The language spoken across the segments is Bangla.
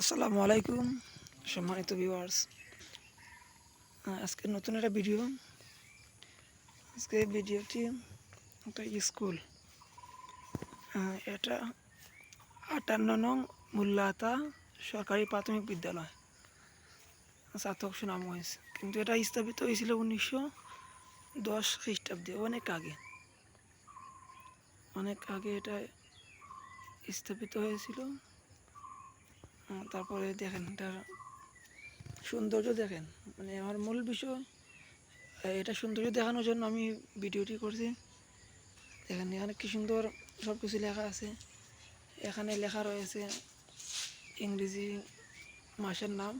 আসসালামু আলাইকুম, সম্মানিত ভিউয়ার্স আজকে নতুন একটা ভিডিও আজকে ভিডিওটি একটা স্কুল এটা আটান্ন নং মুল্লাতা সরকারি প্রাথমিক বিদ্যালয়। সাতক সুনাম হয়েছে কিন্তু এটা স্থাপিত হয়েছিল উনিশশো দশ খ্রিস্টাব্দে, অনেক আগে। অনেক আগে এটা স্থাপিত হয়েছিল। তারপরে দেখেন এটার সৌন্দর্য দেখেন। মানে আমার মূল বিষয় এটা সৌন্দর্য দেখানোর জন্য আমি ভিডিওটি করছি। দেখেন, এখানে কি সুন্দর সব কিছু লেখা আছে। এখানে লেখা রয়েছে ইংরেজি মাসের নাম।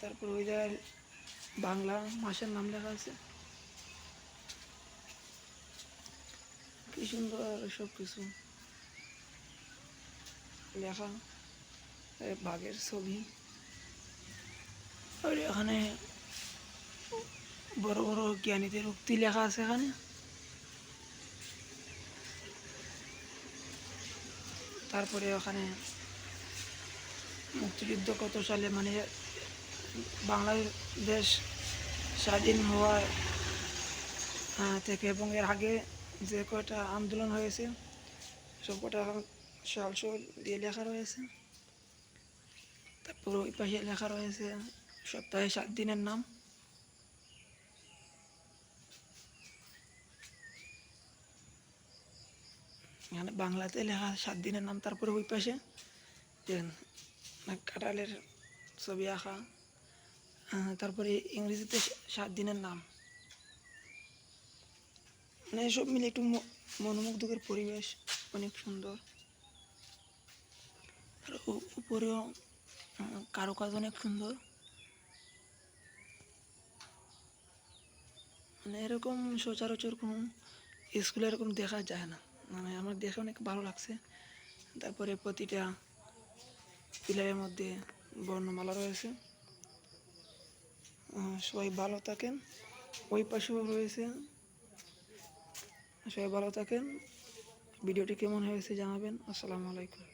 তারপর ওই জায়গায় বাংলা মাসের নাম লেখা আছে। কি সুন্দর সব কিছু লেখা বাঘের ছবি। আর এখানে বড় বড় জ্ঞানীদের উক্তি লেখা আছে এখানে। তারপরে ওখানে মুক্তিযুদ্ধ কত সালে মানে বাংলাদেশ স্বাধীন হওয়ার থেকে এবং এর আগে যে কয়টা আন্দোলন হয়েছে সব কটা সাল সাল দিয়ে লেখা রয়েছে তারপর ওই পাশে লেখা রয়েছে সপ্তাহে সাত দিনের নাম এখানে বাংলাতে লেখা সাত দিনের নাম তারপরে ওই পাশে যে কাঁঠালের ছবি আঁকা তারপরে ইংরেজিতে সাত দিনের নাম মানে সব মিলে একটু মনোমুগ্ধকর পরিবেশ অনেক সুন্দর আর উপরেও কারুকাজ অনেক সুন্দর। মানে এরকম সচরাচর কোনো স্কুলে এরকম দেখা যায় না। মানে আমার দেখে অনেক ভালো লাগছে। তারপরে প্রতিটা পিলারের মধ্যে বর্ণমালা রয়েছে। সবাই ভালো থাকেন। ওই পাশেও রয়েছে। সবাই ভালো থাকেন। ভিডিওটি কেমন হয়েছে জানাবেন। আসসালামু আলাইকুম।